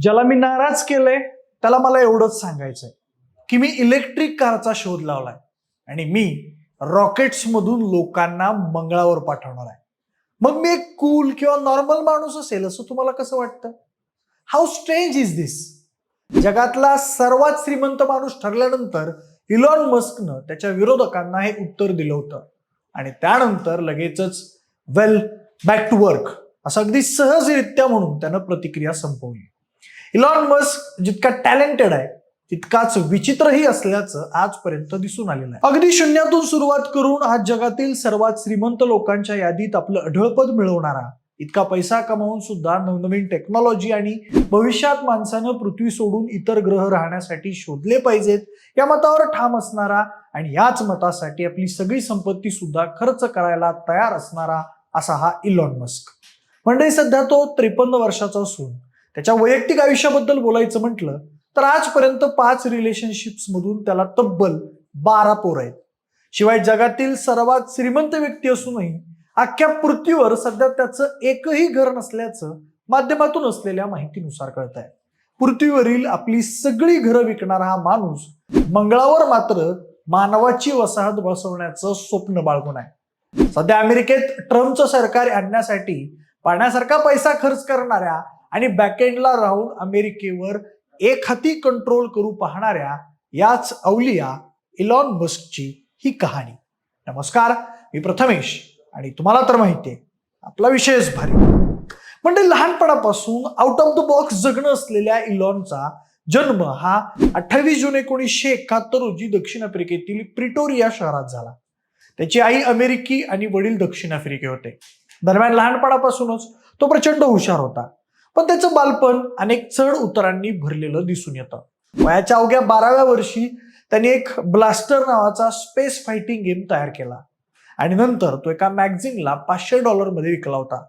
ज्याला मी नाराज केलंय त्याला मला एवढंच सांगायचंय की मी इलेक्ट्रिक कारचा शोध लावलाय आणि मी रॉकेट्समधून लोकांना मंगळावर पाठवणार आहे. मग मी एक कूल किंवा नॉर्मल माणूस असेल असं तुम्हाला कसं वाटतं? हाऊ स्ट्रेंज इज दिस जगातला सर्वात श्रीमंत माणूस ठरल्यानंतर इलॉन मस्कनं त्याच्या विरोधकांना हे उत्तर दिलं होतं. आणि त्यानंतर लगेचच वेल बॅक टू वर्क असं अगदी सहजरित्या म्हणून त्यानं प्रतिक्रिया संपवली. इलॉन मस्क जितका टॅलेंटेड आहे तितकाच विचित्रही असल्याचं आजपर्यंत दिसून आलेलं आहे. अगदी शून्यातून सुरुवात करून आज जगातील सर्वात श्रीमंत लोकांच्या यादीत आपलं अढळपद मिळवणारा इतका पैसा कमावून सुद्धा नवनवीन टेक्नॉलॉजी आणि भविष्यात माणसानं पृथ्वी सोडून इतर ग्रह राहण्यासाठी शोधले पाहिजेत या मतावर ठाम असणारा आणि याच मतासाठी आपली सगळी संपत्ती सुद्धा खर्च करायला तयार असणारा असा हा इलॉन मस्क म्हणजे सध्या तो त्रेपन्न वर्षाचा असून त्याच्या वैयक्तिक आयुष्याबद्दल बोलायचं म्हटलं तर आजपर्यंत पाच रिलेशनशिप्स मधून त्याला तब्बल बारा पोर आहेत. शिवाय जगातील सर्वात श्रीमंत व्यक्ती असूनही अख्ख्या पृथ्वीवर सध्या त्याचं एकही घर नसल्याचं माध्यमातून असलेल्या माहितीनुसार कळत आहे पृथ्वीवरील आपली सगळी घरं विकणारा हा माणूस मंगळावर मात्र मानवाची वसाहत बसवण्याचं स्वप्न बाळगून आहे. सध्या अमेरिकेत ट्रम्पचं सरकार आणण्यासाठी पाण्यासारखा पैसा खर्च करणाऱ्या आणि बॅकएंडला राहून अमेरिकेवर एक हाती कंट्रोल करू पाहणाऱ्या याच अवलिया इलॉन मस्कची ही कहाणी. नमस्कार मी प्रथमेश आणि तुम्हाला तर माहिती आहे आपला विषयच भारी. म्हणजे लहानपणापासून आउट ऑफ द बॉक्स जगणं असलेल्या इलॉनचा जन्म हा अठ्ठावीस जून एकोणीसशे एकाहत्तर रोजी दक्षिण आफ्रिकेतील प्रिटोरिया शहरात झाला. त्याची आई अमेरिकी आणि वडील दक्षिण आफ्रिके होते. दरम्यान लहानपणापासूनच तो प्रचंड हुशार होता. पण त्याचं बालपण अनेक चढ उतारांनी भरलेलं दिसून येतं. वयाच्या अवघ्या बाराव्या वर्षी त्यांनी एक ब्लास्टर नावाचा स्पेस फायटिंग गेम तयार केला. आणि नंतर तो एका मॅगझिनला पाचशे डॉलरमध्ये विकला होता.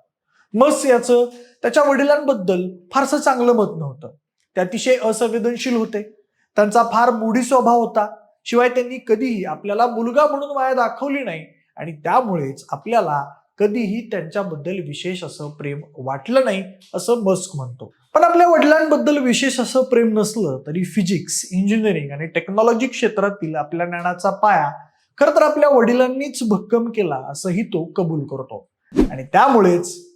मस याचं त्याच्या वडिलांबद्दल फारसं चांगलं मत नव्हतं. ते अतिशय असंवेदनशील होते. त्यांचा फार मोडी स्वभाव होता. शिवाय त्यांनी कधीही आपल्याला मुलगा म्हणून माया दाखवली नाही. आणि त्यामुळेच आपल्याला कधीही त्यांच्याबद्दल विशेष असं प्रेम वाटलं नाही असं मस्क म्हणतो. पण आपल्या वडिलांबद्दल विशेष असं प्रेम नसलं तरी फिजिक्स इंजिनिअरिंग आणि टेक्नॉलॉजी क्षेत्रातील आपल्या ज्ञानाचा पाया खर तर आपल्या वडिलांनीच भक्कम केला असंही तो कबूल करतो. आणि त्यामुळेच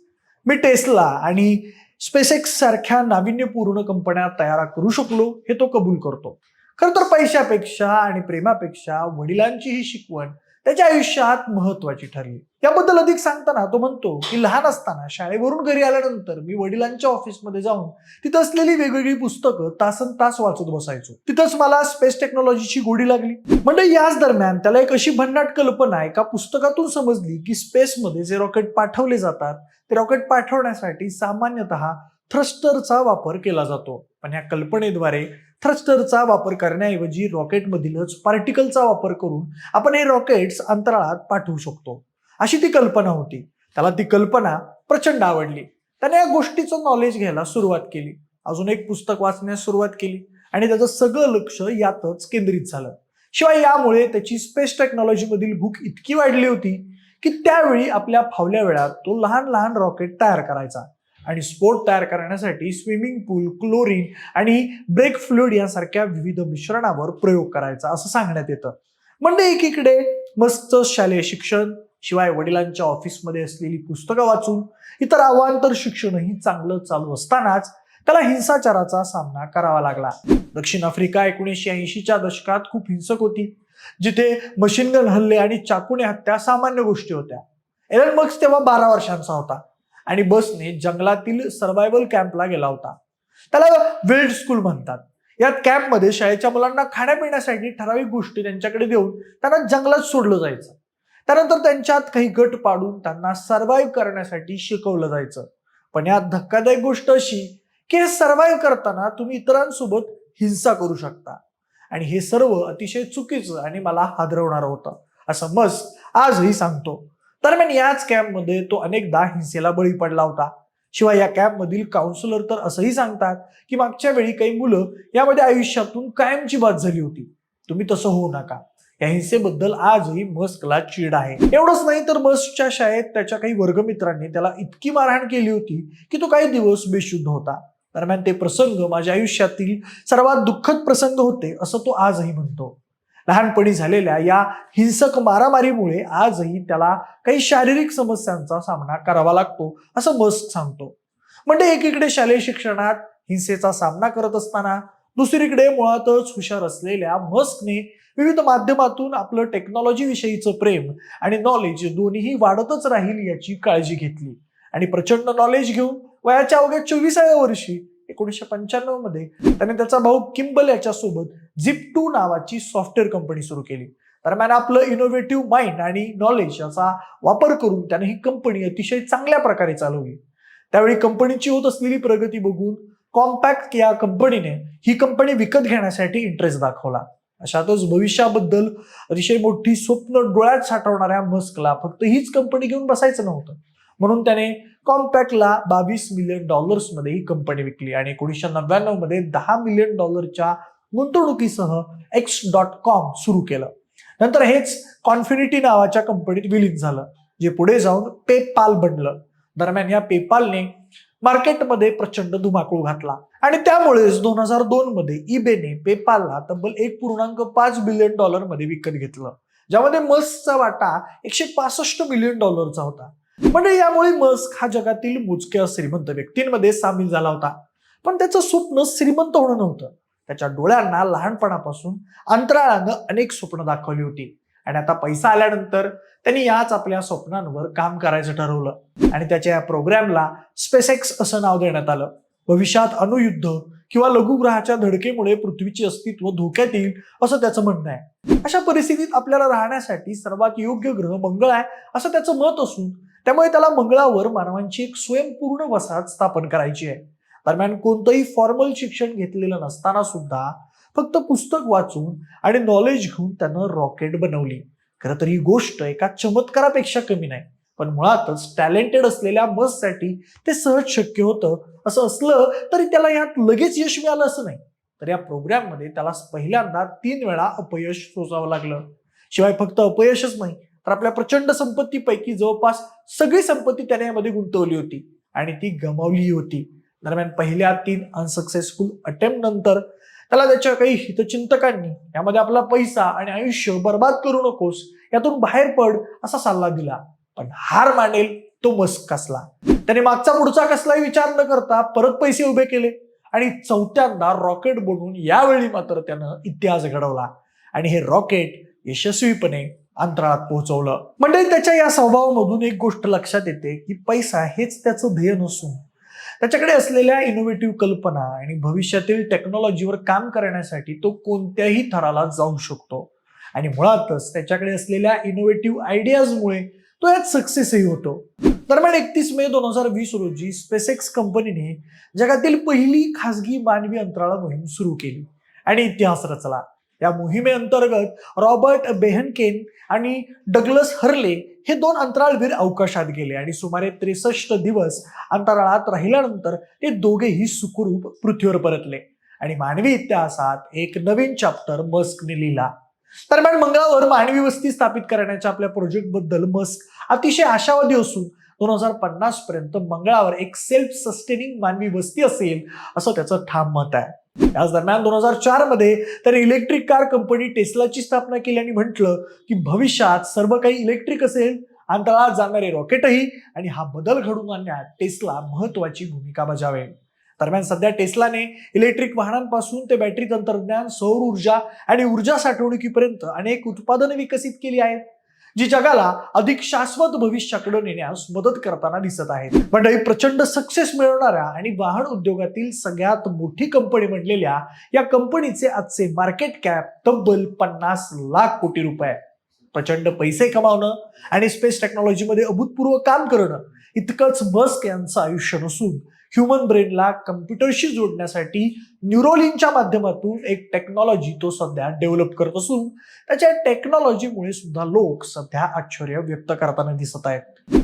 मी टेस्ला आणि स्पेसेक्स सारख्या नाविन्यपूर्ण कंपन्या तयार करू शकलो हे तो कबूल करतो. खर तर पैशापेक्षा आणि प्रेमापेक्षा वडिलांची ही शिकवण त्याच्या आयुष्यात महत्वाची ठरली. याबद्दल अधिक सांगताना तो म्हणतो की लहान असताना शाळेवरून घरी आल्यानंतर मी वडिलांच्या ऑफिसमध्ये जाऊन तिथं असलेली वेगवेगळी पुस्तकं तासन तास वाचत बसायचो. तिथंच मला स्पेस टेक्नॉलॉजीची गोडी लागली. म्हणजे याच दरम्यान त्याला एक अशी भन्नाट कल्पना एका पुस्तकातून समजली की स्पेसमध्ये जे रॉकेट पाठवले जातात ते रॉकेट पाठवण्यासाठी सामान्यतः थ्रस्टरचा वापर केला जातो. पण या कल्पनेद्वारे थ्रस्टरचा वापर करण्याऐवजी रॉकेटमधीलच पार्टिकलचा वापर करून आपण हे रॉकेट्स अंतराळात पाठवू शकतो. अशी ती कल्पना होती. त्याला ती कल्पना प्रचंड आवडली. त्याने या गोष्टीचं नॉलेज घ्यायला सुरुवात केली. अजून एक पुस्तक वाचण्यास सुरुवात केली आणि त्याचं सगळं लक्ष यातच केंद्रित झालं. शिवाय यामुळे त्याची स्पेस टेक्नॉलॉजीमधील भूक इतकी वाढली होती की त्यावेळी आपल्या फावल्या वेळात तो लहान लहान रॉकेट तयार करायचा. आणि स्पोर्ट तयार करण्यासाठी स्विमिंग पूल क्लोरीन आणि ब्रेक फ्लुइड यासारख्या विविध मिश्रणावर प्रयोग करायचा असं सांगण्यात येतं. म्हणजे एकीकडे मस्त शालेय शिक्षण शिवाय वडिलांच्या ऑफिसमध्ये असलेली पुस्तकं वाचून इतर अवांतर शिक्षणही चांगलं चालू असतानाच त्याला हिंसाचाराचा सामना करावा लागला. दक्षिण आफ्रिका एकोणीसशे ऐंशीच्या दशकात खूप हिंसक होती जिथे मशीनगन हल्ले आणि चाकूने हत्या सामान्य गोष्टी होत्या. एलन मक्स तेव्हा बारा वर्षांचा होता. आणि बसने जंगलातील सर्व्हायव्हल कॅम्पला गेला होता. त्याला विल्ड स्कूल म्हणतात. यात कॅम्पमध्ये शाळेच्या मुलांना खाण्यापिण्यासाठी ठराविक गोष्टी त्यांच्याकडे देऊन त्यांना जंगलात सोडलं जायचं. त्यानंतर त्यांच्यात काही गट पाडून त्यांना सर्व्हाइव्ह करण्यासाठी शिकवलं जायचं. पण यात धक्कादायक गोष्ट अशी की हे सर्व्हाइव्ह करताना तुम्ही इतरांसोबत हिंसा करू शकता. आणि हे सर्व अतिशय चुकीचं आणि मला हादरवणारं होतं. असं मस आजही सांगतो. दरम्यान याच कॅम्पमध्ये तो अनेकदा हिंसेला बळी पडला होता. शिवाय या कॅम्पमधील काउन्सिलर तर असंही सांगतात की मागच्या वेळी काही मुलं यामध्ये आयुष्यातून कायमची बाद झाली होती. तुम्ही तसं होऊ नका. या हिंसेबद्दल आजही मस्कला चीड आहे. एवढंच नाही तर मस्कच्या शाळेत त्याच्या काही वर्गमित्रांनी त्याला इतकी मारहाण केली होती की तो काही दिवस बेशुद्ध होता. दरम्यान ते प्रसंग माझ्या आयुष्यातील सर्वात दुःखद प्रसंग होते असं तो आजही म्हणतो. लहानपणी झालेल्या या हिंसक मारामारीमुळे आजही त्याला काही शारीरिक समस्यांचा सामना करावा लागतो असं मस्क सांगतो. म्हणजे एकीकडे शालेय शिक्षणात हिंसेचा सामना करत असताना दुसरीकडे मुळातच हुशार असलेल्या मस्कने विविध माध्यमातून आपलं टेक्नॉलॉजी विषयीचं प्रेम आणि नॉलेज दोन्हीही वाढतच राहील याची काळजी घेतली. आणि प्रचंड नॉलेज घेऊन वयाच्या अवघ्या चोवीसाव्या वर्षी एकोणीसशे पंच्याण्णवमध्ये त्याने त्याचा भाऊ किंबल याच्यासोबत झिप टू नावाची सॉफ्टवेअर कंपनी सुरू केली. दरम्यान आपलं इनोव्हेटिव्ह माइंड आणि नॉलेज याचा वापर करून त्याने ही कंपनी अतिशय चांगल्या प्रकारे चालवली. त्यावेळी कंपनीची होत असलेली प्रगती बघून कॉम्पॅक्ट या कंपनीने ही कंपनी विकत घेण्यासाठी इंटरेस्ट दाखवला. अशातच भविष्याबद्दल अतिशय मोठी स्वप्न डोळ्यात साठवणाऱ्या मस्कला फक्त हीच कंपनी घेऊन बसायचं नव्हतं. म्हणून त्याने कॉम्पॅक्टला बावीस मिलियन डॉलर्समध्ये ही कंपनी विकली आणि एकोणीसशे नव्याण्णवमध्ये दहा मिलियन डॉलरच्या गुंतवणुकीसह एक्स डॉट कॉम सुरू केलं. नंतर हेच कॉन्फिनिटी नावाच्या कंपनीत विलीन झालं जे पुढे जाऊन पेपाल बनलं. दरम्यान या पेपालने मार्केटमध्ये प्रचंड धुमाकूळ घातला आणि त्यामुळेच दोन हजार दोन मध्ये इबेने पेपालला तब्बल एक पूर्णांक पाच बिलियन डॉलरमध्ये विकत घेतलं ज्यामध्ये मस्कचा वाटा एकशे पासष्ट मिलियन डॉलरचा होता. म्हणजे यामुळे मस्क हा जगातील मोजक्या श्रीमंत व्यक्तींमध्ये सामील झाला होता. पण त्याचं स्वप्न श्रीमंत होणं नव्हतं. त्याच्या डोळ्यांना लहानपणापासून अंतराळानं अनेक स्वप्न दाखवली होती. आणि आता पैसा आल्यानंतर त्यांनी याच आपल्या स्वप्नांवर काम करायचं ठरवलं. आणि त्याच्या या प्रोग्रॅमला स्पेसेक्स असं नाव देण्यात आलं. भविष्यात अणुयुद्ध किंवा लघुग्रहाच्या धडकेमुळे पृथ्वीचे अस्तित्व धोक्यात येईल असं त्याचं म्हणणं आहे. अशा परिस्थितीत आपल्याला राहण्यासाठी सर्वात योग्य ग्रह मंगळ आहे असं त्याचं मत असून त्यामुळे त्याला मंगळावर मानवांची एक स्वयंपूर्ण वसाहत स्थापन करायची आहे. दरम्यान कोणतंही फॉर्मल शिक्षण घेतलेलं नसताना सुद्धा फक्त पुस्तक वाचून आणि नॉलेज घेऊन त्यानं रॉकेट बनवली. खरं तर ही गोष्ट एका चमत्कारापेक्षा कमी नाही पण मुळातच टॅलेंटेड असलेल्या मससाठी ते सहज शक्य होतं. असं असलं तरी त्याला यात लगेच यश मिळालं असं नाही. तर या प्रोग्राममध्ये त्याला पहिल्यांदा तीन वेळा अपयश सोसावं लागलं. शिवाय फक्त अपयशच नाही तर आपल्या प्रचंड संपत्तीपैकी जवळपास सगळी संपत्ती त्याने यामध्ये गुंतवली होती आणि ती गमावली होती. दरम्यान पहिल्या तीन अनसक्सेसफुल अटेम्प्ट नंतर त्याला त्याच्या काही हितचिंतकांनी यामध्ये आपला पैसा आणि आयुष्य बर्बाद करू नकोस यातून बाहेर पड असा सल्ला दिला. पण हार मानेल तो मस्क कसला? त्याने मागचा पुढचा कसलाही विचार न करता परत पैसे उभे केले आणि चौथ्यांदा रॉकेट बनवून यावेळी मात्र त्यानं इतिहास घडवला. आणि हे रॉकेट यशस्वीपणे अंतराळात पोहोचवलं. म्हणजे त्याच्या या स्वभावामधून एक गोष्ट लक्षात येते की पैसा हेच त्याचं ध्येय नसून त्याच्याकडे असलेल्या इनोव्हेटिव्ह कल्पना आणि भविष्यातील टेक्नॉलॉजीवर काम करण्यासाठी तो कोणत्याही थराला जाऊ शकतो. आणि मुळातच त्याच्याकडे असलेल्या इनोव्हेटिव्ह आयडियाजमुळे तो यात सक्सेसही होतो. दरम्यान एकतीस मे दोन हजार वीस रोजी स्पेसेक्स कंपनीने जगातील पहिली खासगी मानवी अंतराळ मोहीम सुरू केली आणि इतिहास रचला. या मोहिमेअंतर्गत रॉबर्ट बेहनकेन आणि डगलस हर्ले हे दोन अंतराळवीर अवकाशात गेले आणि सुमारे त्रेसष्ट दिवस अंतराळात राहिल्यानंतर ते दोघेही सुखरूप पृथ्वीवर परतले. आणि मानवी इतिहासात एक नवीन चॅप्टर मस्कने लिहिला. दरम्यान मंगळावर मानवी वस्ती स्थापित करण्याच्या आपल्या प्रोजेक्टबद्दल मस्क अतिशय आशावादी असून दोन हजार पन्नास पर्यंत मंगळावर एक सेल्फ सस्टेनिंग मानवी वस्ती असेल असं त्याचं ठाम मत आहे. याच दरम्यान दोन हजार चारमध्ये तर इलेक्ट्रिक कार कंपनी टेस्लाची स्थापना केली आणि म्हटलं की भविष्यात सर्व काही इलेक्ट्रिक असेल अंतराळात जाणारे रॉकेटही आणि हा बदल घडून आणण्यात टेस्ला महत्वाची भूमिका बजावेल. दरम्यान सध्या टेस्लाने इलेक्ट्रिक वाहनांपासून ते बॅटरी तंत्रज्ञान सौर ऊर्जा आणि ऊर्जा साठवणुकीपर्यंत अनेक उत्पादनं विकसित केली आहेत. जी जगाला अधिक शाश्वत भविष्याकडे नेण्यास मदत करताना दिसत आहेत. मंडळी प्रचंड सक्सेस मिळवणाऱ्या आणि वाहन उद्योगातील सगळ्यात मोठी कंपनी म्हणलेल्या या कंपनीचे आजचे मार्केट कॅप तब्बल पन्नास लाख कोटी रुपये. प्रचंड पैसे कमावणं आणि स्पेस टेक्नॉलॉजीमध्ये अभूतपूर्व काम करणं इतकंच मस्क यांचं आयुष्य नसून ह्युमन ब्रेनला कम्प्युटरशी जोडण्यासाठी न्यूरोलिनच्या माध्यमातून एक टेक्नॉलॉजी तो सध्या डेव्हलप करत असून त्याच्या टेक्नॉलॉजीमुळे सुद्धा लोक सध्या आश्चर्य व्यक्त करताना दिसत आहेत.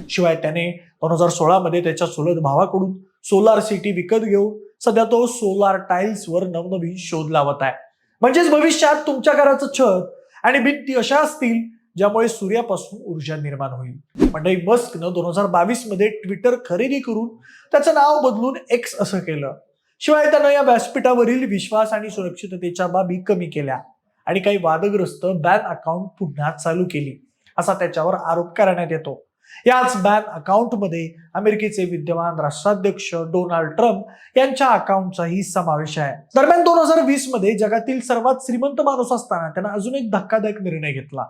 शिवाय त्याने दोन हजार सोळामध्ये त्याच्या चुलत भावाकडून सोलार सिटी विकत घेऊन सध्या तो सोलार टाईल्सवर नवनवीन शोध लावत आहे. म्हणजेच भविष्यात तुमच्या घराचं छत आणि भिंती अशा असतील ज्यामुळे सूर्यापासून ऊर्जा निर्माण होईल. मंडळी मस्कनं दोन हजार बावीसमध्ये ट्विटर खरेदी करून त्याचं नाव बदलून एक्स असं केलं. शिवाय त्यानं या व्यासपीठावरील विश्वास आणि सुरक्षिततेच्या बाबी कमी केल्या आणि काही वादग्रस्त बँक अकाउंट पुन्हा चालू केली असा त्याच्यावर आरोप करण्यात येतो. याच बँक अकाउंटमध्ये अमेरिकेचे विद्यमान राष्ट्राध्यक्ष डोनाल्ड ट्रम्प यांच्या अकाउंटचाही समावेश आहे. दरम्यान दोन हजार वीसमध्ये जगातील सर्वात श्रीमंत माणूस असताना त्यानं अजून एक धक्कादायक निर्णय घेतला.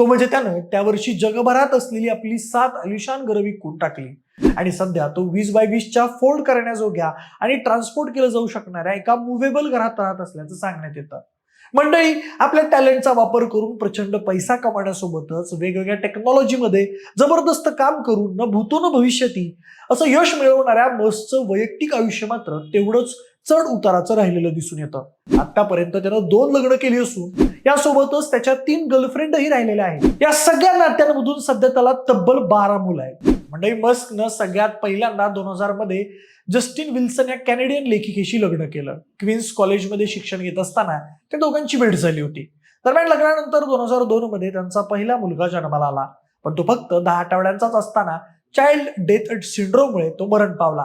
तो म्हणजे त्यानं त्या वर्षी जगभरात असलेली आपली सात अलिशान घरं विकून टाकली. आणि सध्या तो वीस बाय वीसच्या फोल्ड करण्याजोग्या आणि ट्रान्सपोर्ट केलं जाऊ शकणाऱ्या एका मुव्हेबल घरात राहत असल्याचं सांगण्यात येतं. मंडळी आपल्या टॅलेंटचा वापर करून प्रचंड पैसा कमावण्यासोबतच वेगवेगळ्या टेक्नॉलॉजीमध्ये जबरदस्त काम करून न भूतो न भविष्यती असं यश मिळवणाऱ्या मस्कचं वैयक्तिक आयुष्य मात्र तेवढंच चढ उताराचं राहिलेलं दिसून येतं. आतापर्यंत त्यानं दोन लग्न केली असून यासोबतच त्याच्या तीन गर्लफ्रेंडही राहिलेल्या आहेत. या सगळ्या नात्यांमधून सध्या त्याला तब्बल बारा मुलं आहेत. म्हणजे मस्कनं सगळ्यात पहिल्यांदा दोन हजारमध्ये जस्टिन विल्सन या कॅनेडियन लेखिकेशी लग्न केलं. क्वीन्स कॉलेजमध्ये शिक्षण घेत असताना त्या दोघांची भेट झाली होती. दरम्यान लग्नानंतर दोन हजार दोन मध्ये त्यांचा पहिला मुलगा जन्माला आला. पण तो फक्त दहा आठवड्यांचाच असताना चाइल्ड डेथ सिंड्रोममुळे तो मरण पावला.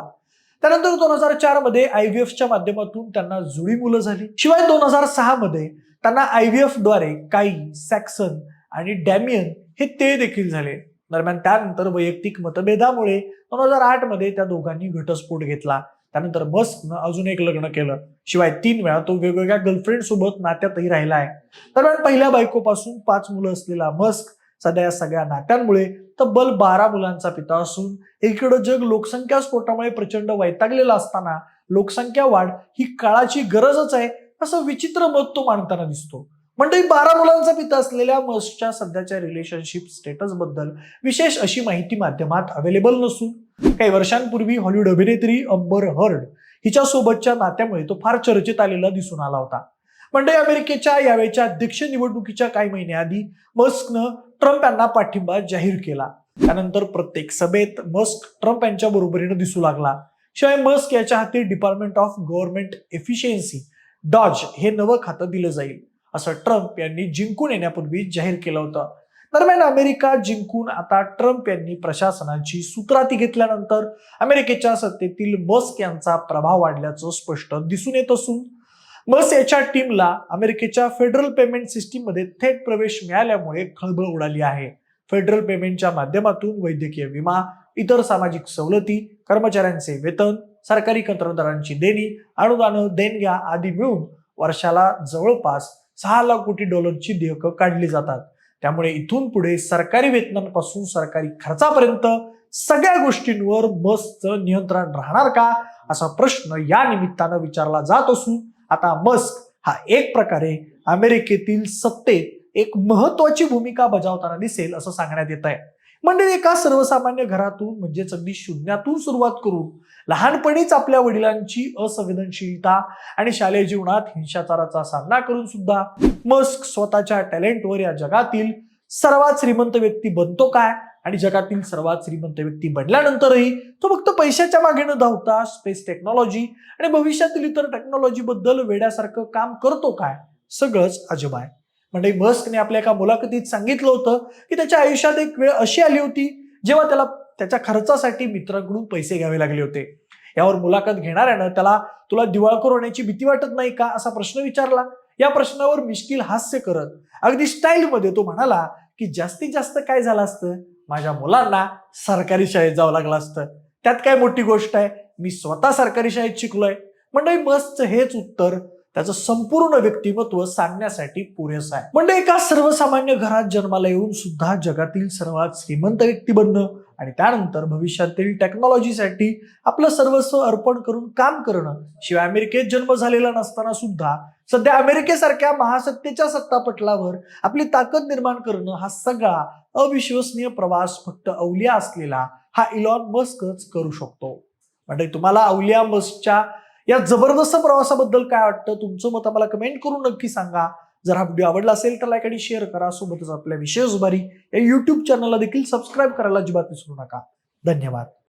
त्यानंतर दोन हजार चारमध्ये आय व्ही च्या माध्यमातून त्यांना जुळी मुलं झाली. शिवाय दोन हजार सहा मध्ये त्यांना आयव्हीएफद्वारे काही सॅक्सन आणि डॅमियन हे ते देखील झाले. दरम्यान त्यानंतर वैयक्तिक मतभेदामुळे दोन हजार आठमध्ये त्या दोघांनी घटस्फोट घेतला. त्यानंतर मस्कनं अजून एक लग्न केलं. शिवाय तीन वेळा तो वेगवेगळ्या गर्लफ्रेंड सोबत नात्यातही राहिला आहे. दरम्यान पहिल्या बायकोपासून पाच मुलं असलेला मस्क सध्या या सगळ्या नात्यांमुळे तब्बल बारा मुलांचा पिता असून एकीकडे जग लोकसंख्या स्फोटामुळे प्रचंड वैतागलेला असताना लोकसंख्या वाढ ही काळाची गरजच आहे असं विचित्र मत तो मांडताना दिसतो. म्हणजे बारा मुलांचा पिता असलेल्या मसच्या सध्याच्या रिलेशनशिप स्टेटसबद्दल विशेष अशी माहिती माध्यमात अवेलेबल नसून काही वर्षांपूर्वी हॉलिवूड अभिनेत्री अंबर हर्ड हिच्या सोबतच्या नात्यामुळे तो फार चर्चेत आलेला दिसून आला होता. म्हणजे अमेरिकेच्या यावेळच्या अध्यक्ष निवडणुकीच्या काही महिन्याआधी मस्कनं ट्रम्प यांना पाठिंबा जाहीर केला. त्यानंतर प्रत्येक सभेत मस्क ट्रम्प यांच्या बरोबरीनं दिसू लागला. शिवाय मस्क याच्या हाती department of government efficiency DOGE हे नवं खातं दिलं जाईल. असं ट्रम्प यांनी जिंकून येण्यापूर्वी जाहीर केलं होतं. दरम्यान अमेरिका जिंकून आता ट्रम्प यांनी प्रशासनाची सूत्राती घेतल्यानंतर अमेरिकेच्या सत्तेतील मस्क यांचा प्रभाव वाढल्याचं स्पष्ट दिसून येत असून मस्क याच्या टीमला अमेरिकेच्या फेडरल पेमेंट सिस्टीममध्ये थेट प्रवेश मिळाल्यामुळे खळबळ उडाली आहे. फेडरल पेमेंटच्या माध्यमातून वैद्यकीय विमा इतर सामाजिक सवलती कर्मचाऱ्यांचे वेतन सरकारी कंत्राटदारांची देणी अनुदानं देणग्या आदी मिळून वर्षाला जवळपास सहा लाख कोटी डॉलरची देयकं काढली जातात. त्यामुळे इथून पुढे सरकारी वेतनांपासून सरकारी खर्चापर्यंत सगळ्या गोष्टींवर मस्कचं नियंत्रण राहणार का? असा प्रश्न या निमित्तानं विचारला जात असून आता मस्क हा एक प्रकारे अमेरिकेतील सत्तेत एक महत्वाची भूमिका बजावताना दिसेल असं सांगण्यात येत आहे म्हणजे एका सर्वसामान्य घरातून म्हणजेच अगदी शून्यातून सुरुवात करून लहानपणीच आपल्या वडिलांची असंवेदनशीलता आणि शालेय जीवनात हिंसाचाराचा सामना करून सुद्धा मस्क स्वतःच्या टॅलेंटवर या जगातील सर्वात श्रीमंत व्यक्ती बनतो काय? आणि जगातील सर्वात श्रीमंत व्यक्ती बनल्यानंतरही तो फक्त पैशाच्या मागे न धावता स्पेस टेक्नॉलॉजी आणि भविष्यातील इतर टेक्नॉलॉजी बद्दल वेड्यासारखं काम करतो काय? सगळंच अजब आहे. म्हणजे मस्कने आपल्या एका मुलाखतीत सांगितलं होतं की त्याच्या आयुष्यात एक वेळ अशी आली होती जेव्हा त्याला त्याच्या खर्चासाठी मित्रांकडून पैसे घ्यावे लागले होते. यावर मुलाखत घेणाऱ्यानं त्याला तुला दिवाळखोर होण्याची भीती वाटत नाही का? असा प्रश्न विचारला. या प्रश्नावर मिश्किल हास्य करत अगदी स्टाईलमध्ये तो म्हणाला की जास्तीत जास्त काय झालं असतं? माझ्या मुलांना सरकारी शाळेत जावं लागलं असतं. त्यात काय मोठी गोष्ट आहे? मी स्वतः सरकारी शाळेत शिकलोय. म्हणजे बसचं हेच उत्तर त्याचं संपूर्ण व्यक्तिमत्व सांगण्यासाठी पुरेसं आहे. म्हणजे एका सर्वसामान्य घरात जन्माला येऊन सुद्धा जगातील सर्वात श्रीमंत व्यक्ती बनणं आणि त्यानंतर भविष्यातील टेक्नॉलॉजीसाठी आपलं सर्वस्व अर्पण करून काम करणं शिवाय अमेरिकेत जन्म झालेला नसताना सुद्धा सध्या अमेरिकेसारख्या महासत्तेच्या सत्तापटलावर आपली ताकद निर्माण करणं हा सगळा अविश्वसनीय प्रवास फक्त अवलिया असलेला हा इलॉन मस्कच करू शकतो. म्हणजे तुम्हाला अवलिया मस्कच्या या जबरदस्त प्रवासाबद्दल काय वाटतं? तुमचं मत आम्हाला कमेंट करून नक्की सांगा. जर हा व्हिडिओ आवडला असेल तर लाईक आणि शेअर करा. सोबतच आपल्या विशेष उभारी या युट्यूब चॅनलला देखील सबस्क्राईब करायला अजिबात विसरू नका. धन्यवाद.